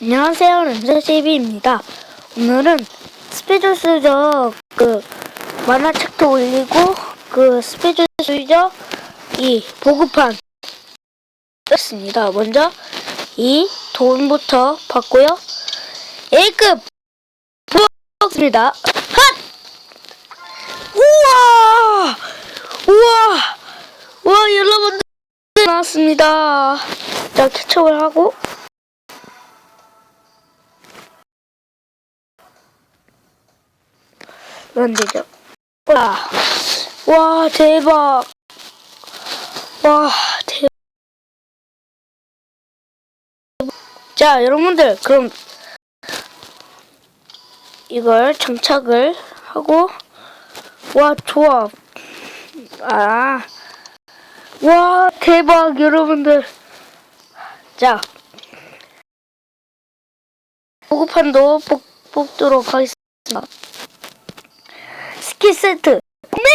안녕하세요, 램세CB입니다. 오늘은 스페셜 수저 그 만화책도 올리고 그 스페셜 수저 이 보급판 였습니다. 먼저 이 돈부터 받고요. A급 부었습니다. 핫! 우와! 우와! 우와, 여러분들 나왔습니다. 자, 개척을 하고 안 되죠. 와, 와 대박. 와 대박. 자 여러분들 그럼 이걸 장착을 하고 와 좋아. 아, 와 대박 여러분들. 자 보급판도 뽑, 뽑도록 하겠습니다. 스키 세트. 네!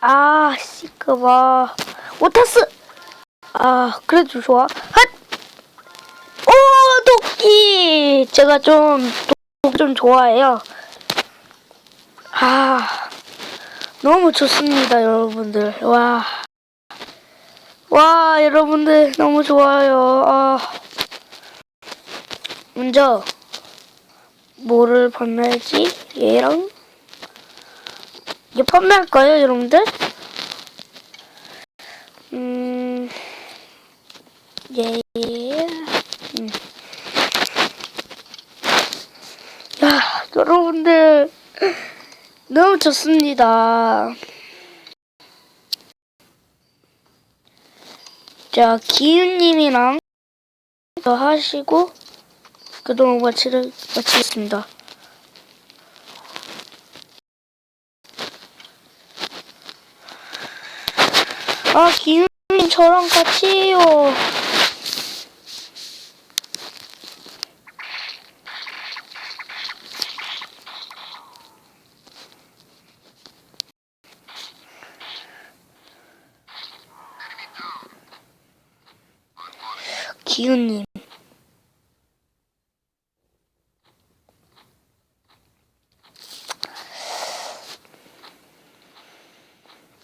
아, 시끄봐. 오타스! 아, 그래도 좋아. 핫! 오, 도끼! 제가 좀, 도끼 좀 좋아해요. 아, 너무 좋습니다, 여러분들. 와. 와, 여러분들, 너무 좋아요. 아. 먼저, 뭐를 판매하지? 얘랑 이게 판매할까요, 여러분들? 음, 예, 음. 야, 여러분들 너무 좋습니다. 자, 기훈님이랑 더 하시고 그동안 마치를 마치겠습니다. 아, 기훈님 저랑 같이 해요. 기훈님.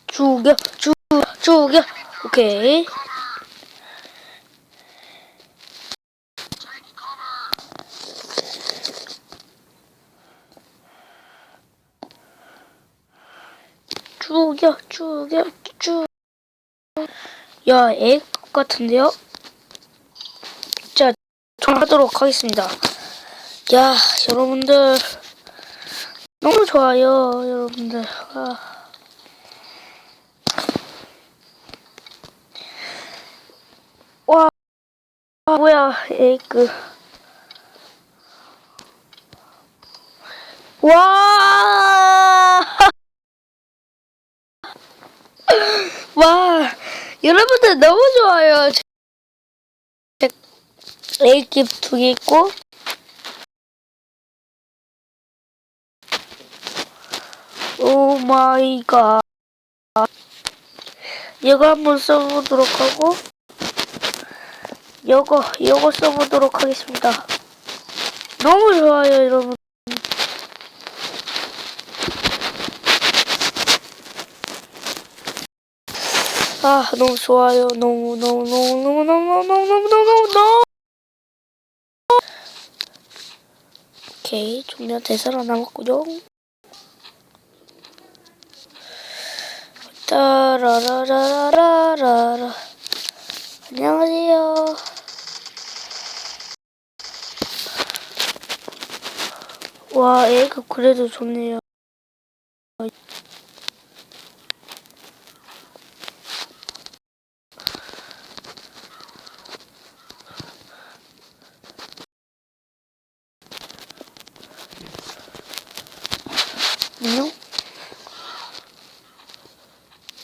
죽여, 죽, 죽여. 오케이. 죽여, 죽여, 죽. 야, 애 같은데요? 자, 정하도록 하겠습니다. 야, 여러분들. 너무 좋아요, 여러분들. 아. 뭐야, 에이그. 와! 와, 여러분들 너무 좋아요. 에이깁 두개 있고, 오 마이 갓. 이거 한번 써보도록 하고, 요거, 요거 써보도록 하겠습니다. 너무 좋아요, 여러분. 아, 너무 좋아요. 너무, 너무, 너무, 너무, 너무, 너무, 너무, 너무, 너무. 오케이, 종료 대사로 남았고요. 따라라라라라라. 안녕하세요. 와, 애가 그래도 좋네요. 안녕?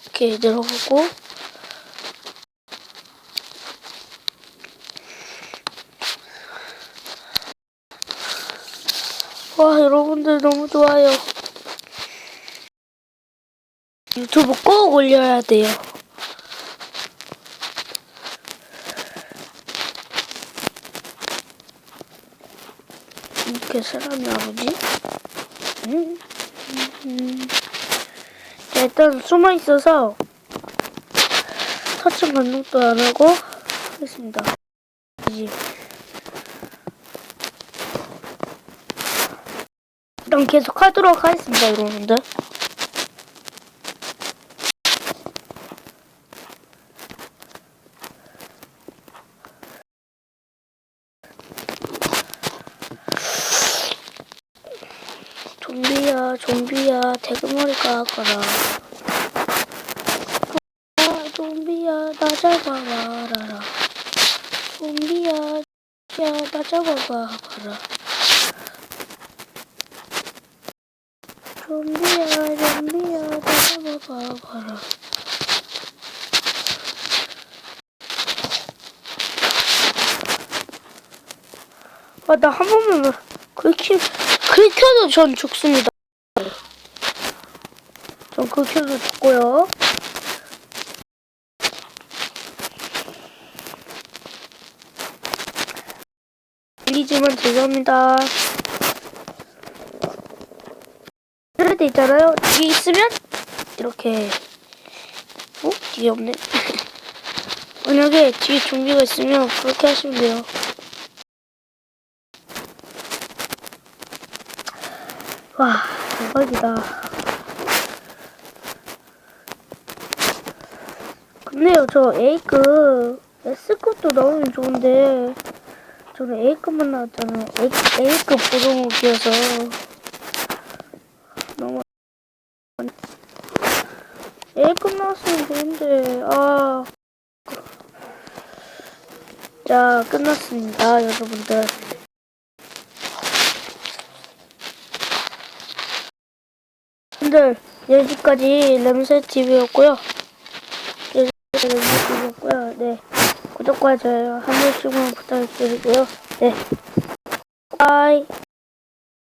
이렇게 내려보고 와 여러분들 너무 좋아요. 유튜브 꼭 올려야 돼요. 이렇게 사람이 나오지? 음. 음. 음. 일단 숨어 있어서 터치 반응도 안 하고 하겠습니다. 이제. 일단 계속 하도록 하겠습니다, 여러분들. 좀비야, 좀비야, 대금머리가. 아, 좀비야, 나 잡아봐라. 좀비야, 야, 나 잡아봐라. 좀비야, 좀비야, 나 잡아봐라. 아, 나 한 번만, 그렇게, 긁혀도 전 죽습니다. 전 긁혀도 죽고요. 밀리지만 죄송합니다. 때 있잖아요. 뒤에 있으면 이렇게 어? 뒤에 없네. 만약에 뒤에 좀비가 있으면 그렇게 하시면 돼요. 와 대박이다. 근데요 저 A급 S급도 나오면 좋은데 저는 A급만 나왔잖아요. A, A급 보정욱이어서 너무 안- A급 나왔으면 좋은데 아. 자 끝났습니다 여러분들. 여러분들 여기까지 램세 TV였고요. 여기까지 램세 TV였고요. 네 구독과 좋아요 한 번씩만 부탁드리고요. 네. 바이.